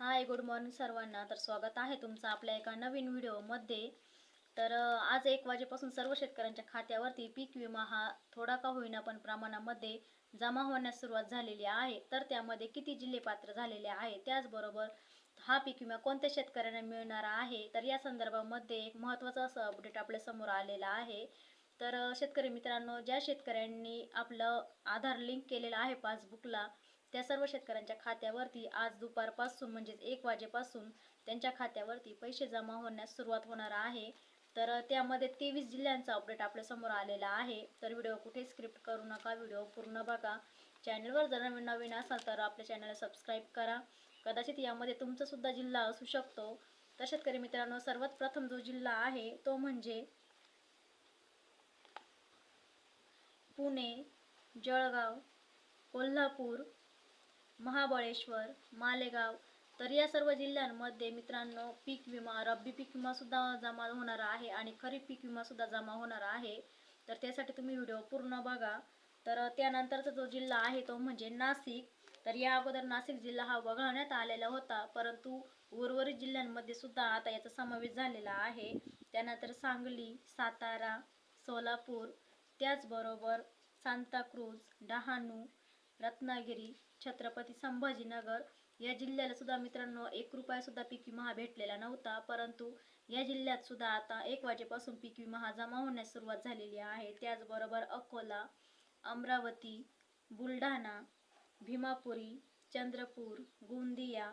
Hi good morning सर्वांना. तर स्वागत आहे तुमचं आपल्या एका नवीन व्हिडिओमध्ये. तर आज एक वाजेपासून सर्व शेतकऱ्यांच्या खात्यावरती पीक विमा हा थोडा का होईना पण प्रमाणामध्ये जमा होण्यास सुरुवात झालेली आहे. तर त्यामध्ये किती जिल्हे पात्र झालेले आहे? त्याचबरोबर हा पीक विमा कोणत्या शेतकऱ्यांना मिळणार आहे? तर या संदर्भामध्ये एक महत्त्वाचं असं अपडेट आपल्यासमोर आलेलं आहे. तर शेतकरी मित्रांनो ज्या शेतकऱ्यांनी आपलं आधार लिंक केलेलं आहे पासबुकला त्या सर्व शेतकऱ्यांच्या खात्यावरती आज दुपारपासून म्हणजेच एक वाजेपासून त्यांच्या खात्यावरती पैसे जमा होण्यास सुरुवात होणार आहे. तर त्यामध्ये तेवीस जिल्ह्यांचा अपडेट आपल्यासमोर आलेला आहे. तर व्हिडिओ कुठे स्क्रिप्ट करू नका व्हिडिओ पूर्ण बघा. चॅनलवर जर नवीन नवीन असाल तर आपल्या चॅनलला सबस्क्राईब करा. कदाचित यामध्ये तुमचा सुद्धा जिल्हा असू शकतो. तर शेतकरी मित्रांनो सर्वात प्रथम जो जिल्हा आहे तो म्हणजे पुणे जळगाव कोल्हापूर महाबळेश्वर मालेगाव तर या सर्व जिल्ह्यांमध्ये मित्रांनो पीक विमा रब्बी पीक विमासुद्धा जमा होणार आहे आणि खरीप पीक विमासुद्धा जमा होणार आहे. तर त्यासाठी तुम्ही व्हिडिओ पूर्ण बघा. तर त्यानंतरचा जो जिल्हा आहे तो म्हणजे नाशिक. तर या अगोदर नाशिक जिल्हा हा वगळण्यात आलेला होता परंतु उर्वरित जिल्ह्यांमध्ये सुद्धा आता याचा समावेश झालेला आहे. त्यानंतर सांगली सातारा सोलापूर त्याचबरोबर सांताक्रूज डहाणू रत्नागिरी छत्रपती संभाजीनगर या जिल्ह्याला सुद्धा मित्रांनो एक रुपया सुद्धा पीक विमा हा भेटलेला नव्हता. परंतु या जिल्ह्यात सुद्धा आता एक वाजेपासून पीक विमा हा जमा होण्यास सुरुवात झालेली आहे. त्याचबरोबर अकोला अमरावती बुलढाणा भीमापुरी चंद्रपूर गोंदिया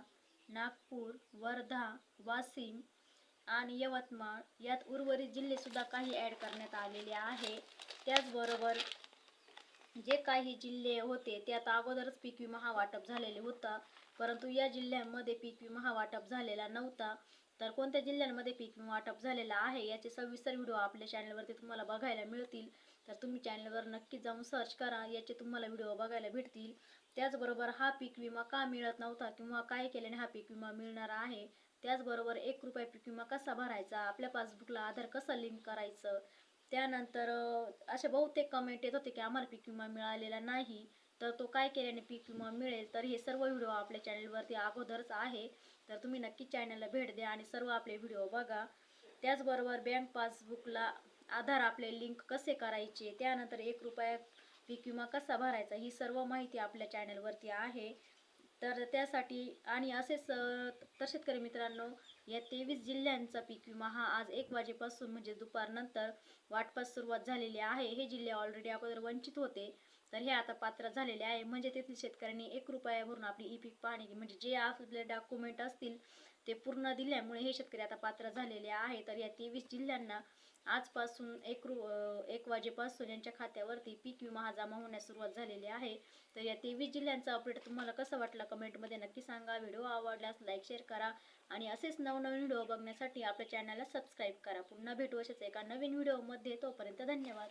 नागपूर वर्धा वाशिम आणि यवतमाळ यात उर्वरित जिल्हे सुद्धा काही ॲड करण्यात आलेले आहे. त्याचबरोबर जे काही जिल्हे होते त्यात अगोदरच पीक विमा हा वाटप झालेले होता. परंतु या जिल्ह्यांमध्ये पीक विमा हा वाटप झालेला नव्हता. तर कोणत्या जिल्ह्यांमध्ये पीक विमा वाटप झालेला आहे याचे सविस्तर व्हिडिओ आपल्या चॅनलवरती तुम्हाला बघायला मिळतील. तर तुम्ही चॅनलवर नक्की जाऊन सर्च करा याचे तुम्हाला व्हिडिओ बघायला भेटतील. त्याचबरोबर हा पीक विमा का मिळत नव्हता किंवा काय केल्याने हा पीक विमा मिळणार आहे त्याचबरोबर एक रुपये पीक विमा कसा भरायचा आपल्या पासबुकला आधार कसं लिंक करायचं त्यानंतर असे बहुतेक कमेंट येत होते की आम्हाला पीक विमा मिळालेला नाही. तर तो काय केल्याने पीक विमा मिळेल? तर हे सर्व व्हिडिओ आपल्या चॅनलवरती अगोदरच आहे. तर तुम्ही नक्की चॅनलला भेट द्या आणि सर्व आपले व्हिडिओ बघा. त्याचबरोबर बँक पासबुकला आधार आपले लिंक कसे करायचे? त्यानंतर एक रुपया पीक विमा कसा भरायचा? ही सर्व माहिती आपल्या चॅनलवरती आहे. तर त्यासाठी आणि असेच तर शेतकरी मित्रांनो या तेवीस जिल्ह्यांचा पीक विमा हा आज एक वाजेपासून म्हणजे दुपारनंतर वाटपास सुरुवात झालेली आहे. हे जिल्हे ऑलरेडी अगोदर वंचित होते. तर हे आता पात्र झालेले आहे. म्हणजे तेथील शेतकऱ्यांनी एक रुपया भरून आपली ई पीक पाहणी म्हणजे जे आपले डॉक्युमेंट असतील ते पूर्ण दिल्यामुळे हे शेतकरी आता पात्र झालेले आहे. तर या तेवीस जिल्ह्यांना आजपासून एक रु एक वाजेपासून यांच्या खात्यावरती पीक विमा हा जमा होण्यास सुरुवात झालेली आहे. तर या तेवीस जिल्ह्यांचा अपडेट तुम्हाला कसं वाटला कमेंटमध्ये नक्की सांगा. व्हिडिओ आवडल्यास लाईक शेअर करा आणि असेच नवनवीन व्हिडिओ बघण्यासाठी आपल्या चॅनलला सबस्क्राईब करा. पुन्हा भेटू अशाच एका नवीन व्हिडिओमध्ये तोपर्यंत धन्यवाद.